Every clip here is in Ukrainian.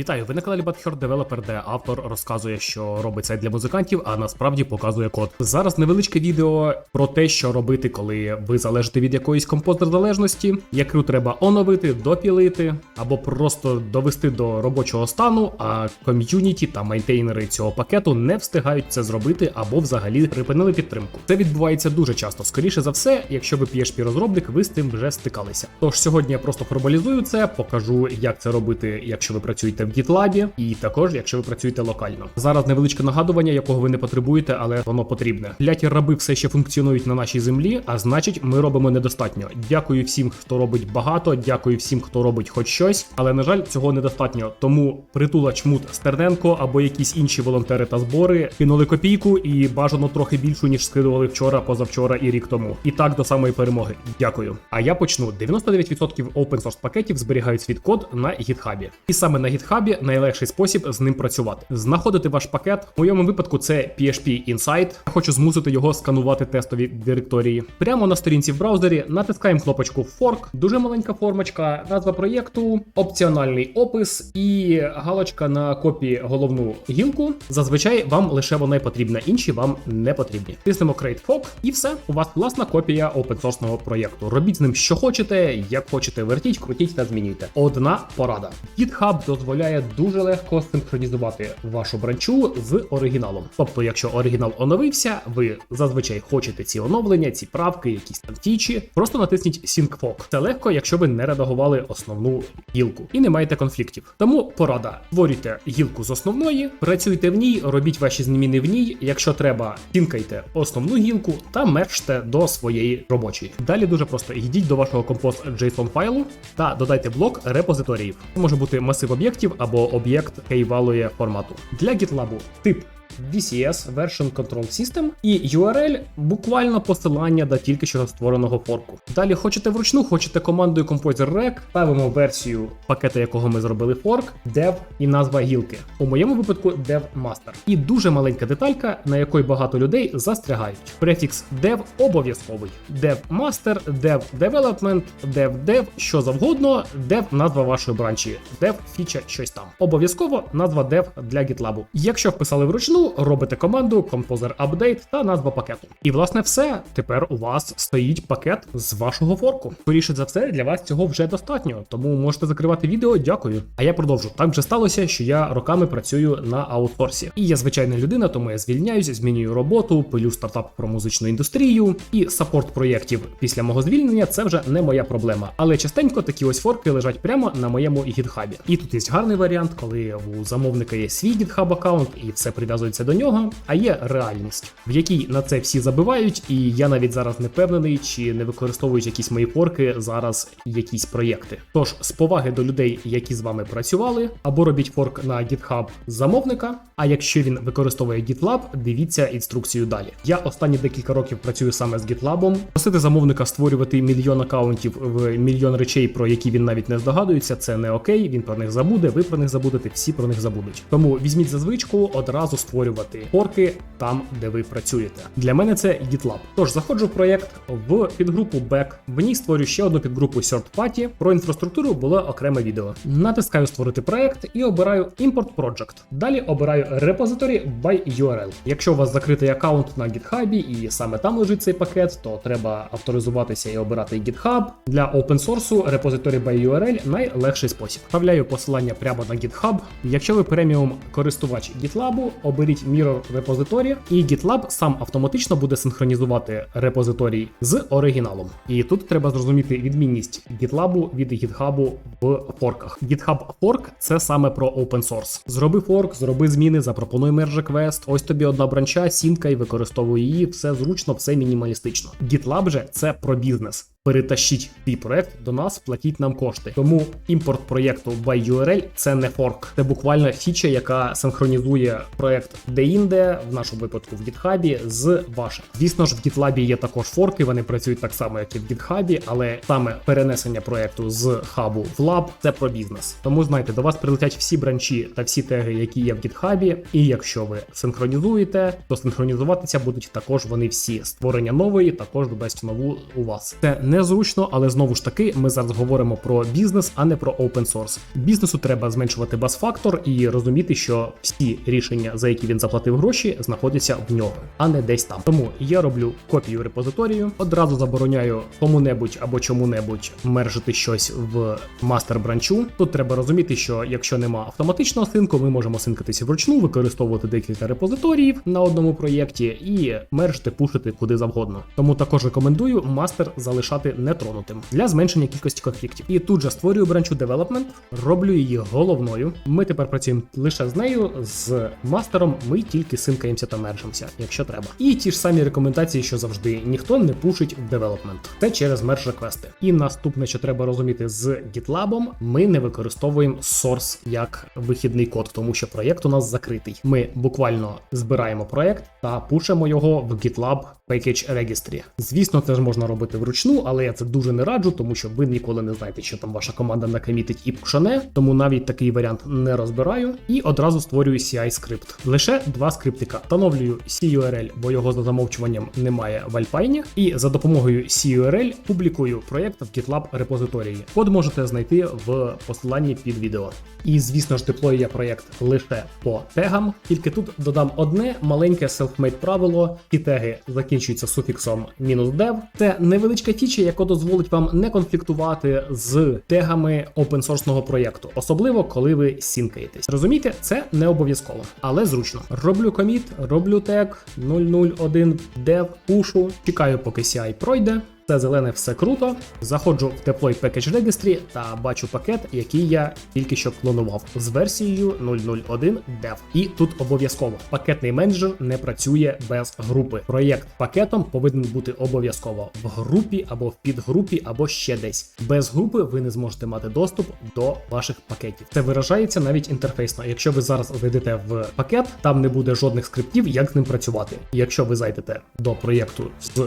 Вітаю, ви на каналі Butthurt Developer, де автор розказує, що робить сайт для музикантів, а насправді показує код. Зараз невеличке відео про те, що робити, коли ви залежите від якоїсь композитор залежності, яку треба оновити, допілити, або просто довести до робочого стану, а ком'юніті та мейнтейнери цього пакету не встигають це зробити або взагалі припинили підтримку. Це відбувається дуже часто. Скоріше за все, якщо ви PHP розробник, ви з цим вже стикалися. Тож сьогодні я просто формалізую це, покажу, як це робити, якщо ви працюєте в GitLab, і також якщо ви працюєте локально. Зараз невеличке нагадування, якого ви не потребуєте, але воно потрібне. Кляті раби все ще функціонують на нашій землі, а значить, ми робимо недостатньо. Дякую всім, хто робить багато. Дякую всім, хто робить хоч щось. Але на жаль, цього недостатньо. Тому притула чмут Стерненко або якісь інші волонтери та збори кинули копійку і бажано трохи більшу ніж скидували вчора, позавчора і рік тому. І так до самої перемоги. Дякую. А я почну. 99% open source пакетів зберігають свій код на GitHub. І саме на GitHub найлегший спосіб з ним працювати. Знаходити ваш пакет. В моєму випадку це PHP Insight. Я хочу змусити його сканувати тестові директорії. Прямо на сторінці в браузері натискаємо кнопочку Fork, дуже маленька формочка, назва проєкту, опціональний опис і галочка на копії головну гілку. Зазвичай вам лише вона й потрібна, інші вам не потрібні. Тиснемо Create Fork і все. У вас власна копія опенсорсного проєкту. Робіть з ним що хочете, як хочете, вертіть, крутіть та змінюйте. Одна порада. GitHub дозволяє дуже легко синхронізувати вашу бранчу з оригіналом. Тобто, якщо оригінал оновився, ви зазвичай хочете ці оновлення, ці правки, якісь там фічі, просто натисніть Sync Fork. Це легко, якщо ви не редагували основну гілку і не маєте конфліктів. Тому порада: створюйте гілку з основної, працюйте в ній, робіть ваші зміни в ній. Якщо треба, тінкайте основну гілку та мержте до своєї робочої. Далі дуже просто йдіть до вашого compose.json файлу та додайте блок репозиторіїв. Це може бути масив об'єктів або об'єкт кейвалує формату. Для GitLab тип VCS Version Control System і URL буквально посилання до тільки що створеного форку. Далі хочете вручну, хочете командою Composer Rec, ставимо версію пакета, якого ми зробили форк, dev і назва гілки. У моєму випадку dev master. І дуже маленька деталька, на якої багато людей застрягають. Префікс dev обов'язковий. Dev master, dev development, dev dev, що завгодно, dev назва вашої бранчі, dev фіча щось там. Обов'язково назва dev для GitLab. Якщо вписали вручну, робите команду Composer Update та назва пакету. І власне все. Тепер у вас стоїть пакет з вашого форку. Скоріше за все, для вас цього вже достатньо, тому можете закривати відео. Дякую. А я продовжу. Так вже сталося, що я роками працюю на аутсорсі. І я звичайна людина, тому я звільняюсь, змінюю роботу, пилю стартап про музичну індустрію і саппорт проєктів після мого звільнення це вже не моя проблема. Але частенько такі ось форки лежать прямо на моєму гітхабі. І тут є гарний варіант, коли у замовника є свій GitHub аккаунт і все прив'язується до нього. А є реальність, в якій на це всі забивають, і я навіть зараз не впевнений, чи не використовують якісь мої форки зараз якісь проєкти. Тож з поваги до людей, які з вами працювали, або робіть форк на GitHub замовника. А якщо він використовує GitLab, дивіться інструкцію далі. Я останні декілька років працюю саме з GitLab. Просити замовника створювати мільйон акаунтів в мільйон речей, про які він навіть не здогадується, це не окей. Він про них забуде, ви про них забудете, всі про них забудуть. Тому візьміть за звичку одразу створювати форки там, де ви працюєте. Для мене це GitLab. Тож заходжу в проєкт в підгрупу Back. В ній створю ще одну підгрупу Third Party. Про інфраструктуру було окреме відео. Натискаю створити проєкт і обираю Import Project. Далі обираю репозиторі by URL. Якщо у вас закритий аккаунт на GitHub і саме там лежить цей пакет, то треба авторизуватися і обирати GitHub. Для open source репозиторі by URL найлегший спосіб. Вставляю посилання прямо на GitHub. Якщо ви преміум користувач GitLab, оберіть Mirror репозиторі, і GitLab сам автоматично буде синхронізувати репозиторій з оригіналом. І тут треба зрозуміти відмінність GitLab від GitHub в форках. GitHub Fork – це саме про open source. Зроби форк, зроби зміни, запропонуй мерж реквест. Ось тобі одна бранча, сінкай, використовуй її, все зручно, все мінімалістично. GitLab же це про бізнес. Перетащіть твій проект до нас, платіть нам кошти. Тому імпорт проєкту by URL це не форк, це буквально фіча, яка синхронізує проект де-інде, в нашому випадку в GitHub, з ваших. Звісно ж, в GitLab є також форки, вони працюють так само, як і в GitHub, але саме перенесення проекту з хабу в лаб це про бізнес. Тому знайте, до вас прилетять всі бранчі та всі теги, які є в GitHub, і якщо ви синхронізуєте, то синхронізуватися будуть також вони всі. Створення нової також додасть нову у вас. Це незручно, але знову ж таки, ми зараз говоримо про бізнес, а не про open source. Бізнесу треба зменшувати бас-фактор і розуміти, що всі рішення, за які він заплатив гроші, знаходяться в нього, а не десь там. Тому я роблю копію репозиторію, одразу забороняю кому-небудь або чому-небудь мержити щось в мастер бранчу. Тут треба розуміти, що якщо нема автоматичного синку, ми можемо синкатися вручну, використовувати декілька репозиторіїв на одному проєкті і мержити, пушити куди завгодно. Тому також рекомендую мастер залишати нетронутим для зменшення кількості конфліктів. І тут же створюю бранчу Development, роблю її головною. Ми тепер працюємо лише з нею, з мастером ми тільки синкаємося та мержимося, якщо треба. І ті ж самі рекомендації, що завжди ніхто не пушить в девелопмент. Це через мерж реквести. І наступне, що треба розуміти з GitLab, ми не використовуємо source як вихідний код, тому що проєкт у нас закритий. Ми буквально збираємо проєкт та пушимо його в GitLab Package Registry. Звісно, це ж можна робити вручну, але я це дуже не раджу, тому що ви ніколи не знаєте, що там ваша команда накомітить і пушане, тому навіть такий варіант не розбираю і одразу створюю CI скрипт. Лише два скриптика. Встановлюю CURL, бо його за замовчуванням немає в Alpine, і за допомогою CURL публікую проєкт в GitLab репозиторії. Код можете знайти в посиланні під відео. І звісно ж, деплою я проєкт лише по тегам, тільки тут додам одне маленьке self-made правило. Ті теги закінчуються суфіксом "-dev". Це невеличка фіча, яка дозволить вам не конфліктувати з тегами опенсорсного проєкту, особливо коли ви сінкаєтесь. Розумієте, це не обов'язково, але зручно. Роблю коміт, роблю тег 001 dev, пушу, чекаю, поки CI пройде. Це зелене все круто. Заходжу в Deploy Package Registry та бачу пакет, який я тільки що клонував з версією 001 Dev. І тут обов'язково пакетний менеджер не працює без групи. Проєкт пакетом повинен бути обов'язково в групі або в підгрупі, або ще десь. Без групи ви не зможете мати доступ до ваших пакетів. Це виражається навіть інтерфейсно. Якщо ви зараз зайдете в пакет, там не буде жодних скриптів, як з ним працювати. Якщо ви зайдете до проєкту з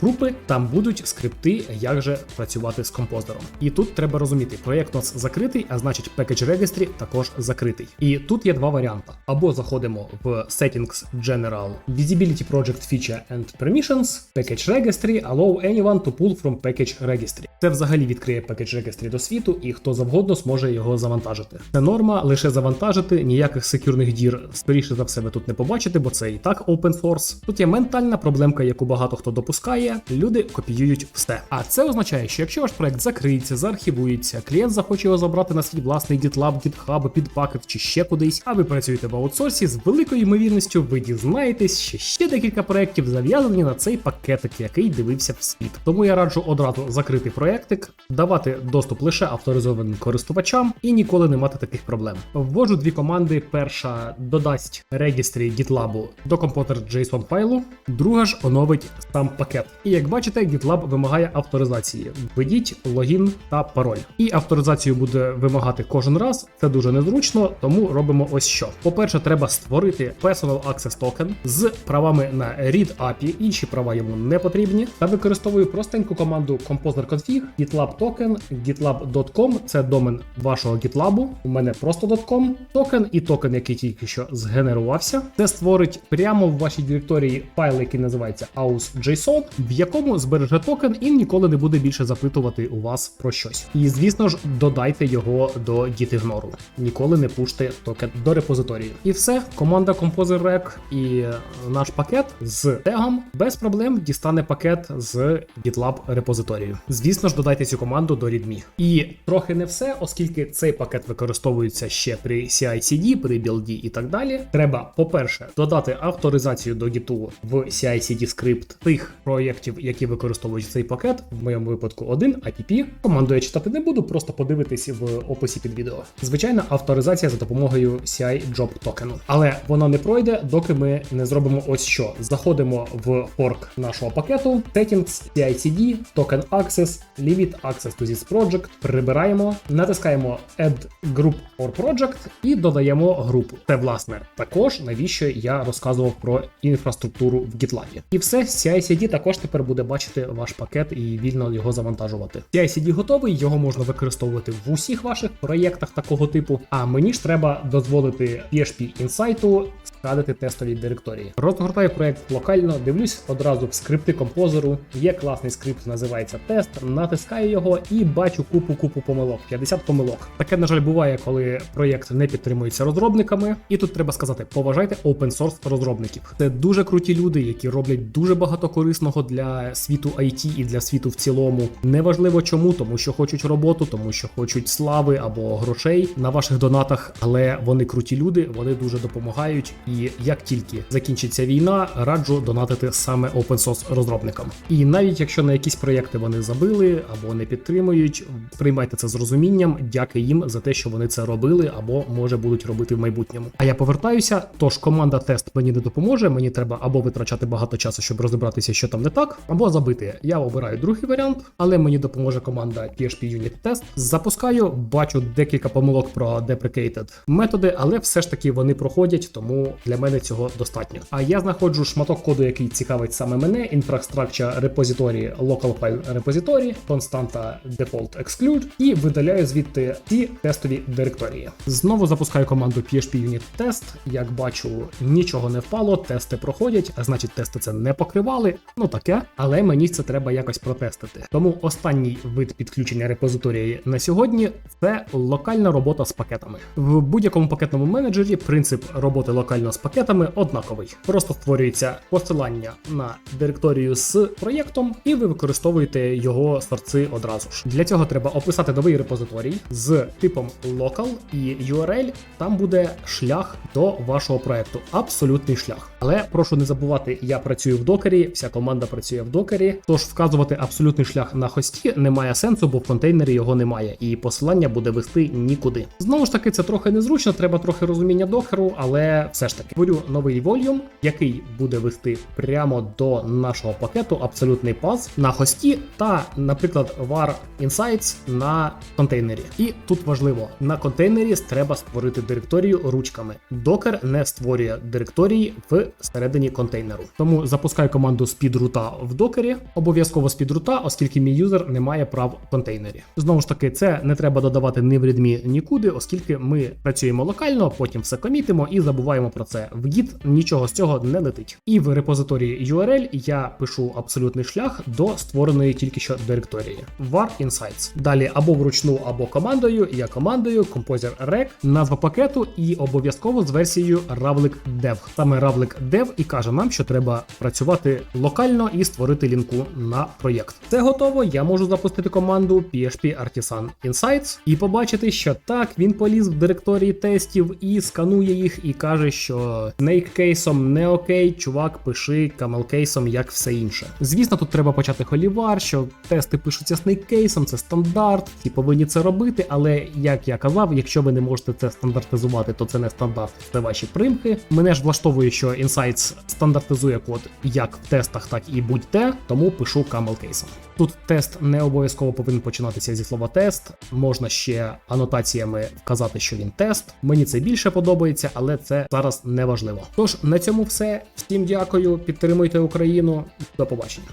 групи, там будуть скрипти, як же працювати з композером. І тут треба розуміти, проєкт у нас закритий, а значить Package Registry також закритий. І тут є два варіанти: або заходимо в Settings General, Visibility Project Feature and Permissions, Package Registry, Allow anyone to pull from Package Registry. Це взагалі відкриє Package Registry до світу, і хто завгодно зможе його завантажити. Це норма лише завантажити, ніяких секюрних дір, скоріше за все, ви тут не побачите, бо це і так open source. Тут є ментальна проблемка, яку багато хто допускає. Люди копіюють все. А це означає, що якщо ваш проект закриється, заархівується, клієнт захоче його забрати на свій власний GitLab, GitHub, підпакет чи ще кудись, а ви працюєте в аутсорсі, з великою ймовірністю ви дізнаєтесь, що ще декілька проєктів зав'язані на цей пакетик, який дивився в світ. Тому я раджу одразу закрити проєктик, давати доступ лише авторизованим користувачам і ніколи не мати таких проблем. Ввожу дві команди: перша додасть регістрі GitLab до Composer.json файлу, друга ж оновить сам пакет. І як бачите, GitLab вимагає авторизації. Введіть логін та пароль. І авторизацію буде вимагати кожен раз. Це дуже незручно, тому робимо ось що. По-перше, треба створити Personal Access Token з правами на Read API, інші права йому не потрібні. Та використовую простеньку команду Composer Config, GitLab Token, gitlab.com це домен вашого GitLab. У мене просто .com токен і токен, який тільки що згенерувався. Це створить прямо в вашій директорії файл, який називається aus.json, в якому збереже токен і ніколи не буде більше запитувати у вас про щось. І звісно ж, додайте його до gitignore. Ніколи не пуште токен до репозиторії. І все, команда Composer Rec і наш пакет з тегом без проблем дістане пакет з GitLab репозиторію. Звісно ж, додайте цю команду до README. І трохи не все, оскільки цей пакет використовується ще при CI-CD, при білді і так далі. Треба, по-перше, додати авторизацію до Git в CI-CD скрипт тих проєктів, які використовують використовують цей пакет, в моєму випадку один app. Команду я читати не буду, просто подивитись в описі під відео. Звичайна авторизація за допомогою CI Job токену. Але вона не пройде, доки ми не зробимо ось що. Заходимо в форк нашого пакету, Settings, CI-CD, Token Access, Limit Access to this project, прибираємо, натискаємо Add Group or Project і додаємо групу. Це власне також навіщо я розказував про інфраструктуру в GitLab. І все, CI-CD також тепер буде бачити ваш пакет і вільно його завантажувати. CI-CD готовий, його можна використовувати в усіх ваших проєктах такого типу. А мені ж треба дозволити PHP Insight скрадити тестові директорії. Розгортаю проект локально, дивлюсь одразу в скрипти композеру. Є класний скрипт, називається тест. Натискаю його і бачу купу купу помилок. 50 помилок. Таке, на жаль, буває, коли проєкт не підтримується розробниками. І тут треба сказати: поважайте open source розробників. Це дуже круті люди, які роблять дуже багато корисного для світу IT і для світу в цілому. Неважливо чому, тому що хочуть роботу, тому що хочуть слави або грошей на ваших донатах. Але вони круті люди, вони дуже допомагають. І як тільки закінчиться війна, раджу донатити саме open source розробникам. І навіть якщо на якісь проєкти вони забили або не підтримують, сприймайте це з розумінням. Дякую їм за те, що вони це робили, або може будуть робити в майбутньому. А я повертаюся. Тож команда тест мені не допоможе. Мені треба або витрачати багато часу, щоб розібратися, що там не так, або забити. Я обираю другий варіант, але мені допоможе команда PHP Unit Test. Запускаю, бачу декілька помилок про deprecated методи, але все ж таки вони проходять, тому для мене цього достатньо. А я знаходжу шматок коду, який цікавить саме мене: Infrastructure Repository, Local File Repository, константа Default Exclude, і видаляю звідти ці тестові директорії. Знову запускаю команду PHP Unit Test. Як бачу, нічого не впало, тести проходять, а значить, тести це не покривали. Ну таке, але мені це треба якось протестити. Тому останній вид підключення репозиторії на сьогодні це локальна робота з пакетами. В будь-якому пакетному менеджері принцип роботи локально з пакетами однаковий. Просто створюється посилання на директорію з проєктом, і ви використовуєте його сорци одразу ж. Для цього треба описати новий репозиторій з типом local і URL. Там буде шлях до вашого проекту. Абсолютний шлях. Але прошу не забувати, я працюю в докері, вся команда працює в докері. Тож вказувати абсолютний шлях на хості немає сенсу, бо в контейнері його немає, і посилання буде вести нікуди. Знову ж таки, це трохи незручно, треба трохи розуміння докеру, але все ж таки створю новий volume, який буде вести прямо до нашого пакету абсолютний паз на хості та, наприклад, var insights на контейнері. І тут важливо, на контейнері треба створити директорію ручками. Докер не створює директорії в середині контейнеру. Тому запускаю команду speedroot в докері, обов'язково speedroot, оскільки мій юзер не має прав в контейнері. Знову ж таки, це не треба додавати ні в readme, нікуди, оскільки ми працюємо локально, потім все комітимо і забуваємо про це. В Git нічого з цього не летить. І в репозиторії URL я пишу абсолютний шлях до створеної тільки що директорії var insights. Далі або вручну, або командою. Я командою Composer rec, назва пакету і обов'язково з версією ravlik dev. Саме ravlik dev і каже нам, що треба працювати локально і створити лінку на проєкт. Це готово. Я можу запустити команду PHP Artisan Insights і побачити, що так він поліз в директорії тестів і сканує їх, і каже, що кейсом не окей, чувак, пиши camel кейсом, як все інше. Звісно, тут треба почати холівар, що тести пишуться Snake кейсом, це стандарт, всі повинні це робити. Але як я казав, якщо ви не можете це стандартизувати, то це не стандарт, це ваші примхи. Мене ж влаштовує, що Insights стандартизує код як в тестах, так і будь-де, тому пишу camel кейсом. Тут тест не обов'язково повинен починатися зі слова тест. Можна ще анотаціями вказати, що він тест. Мені це більше подобається, але це зараз не важливо. Тож на цьому все. Всім дякую, підтримуйте Україну. До побачення.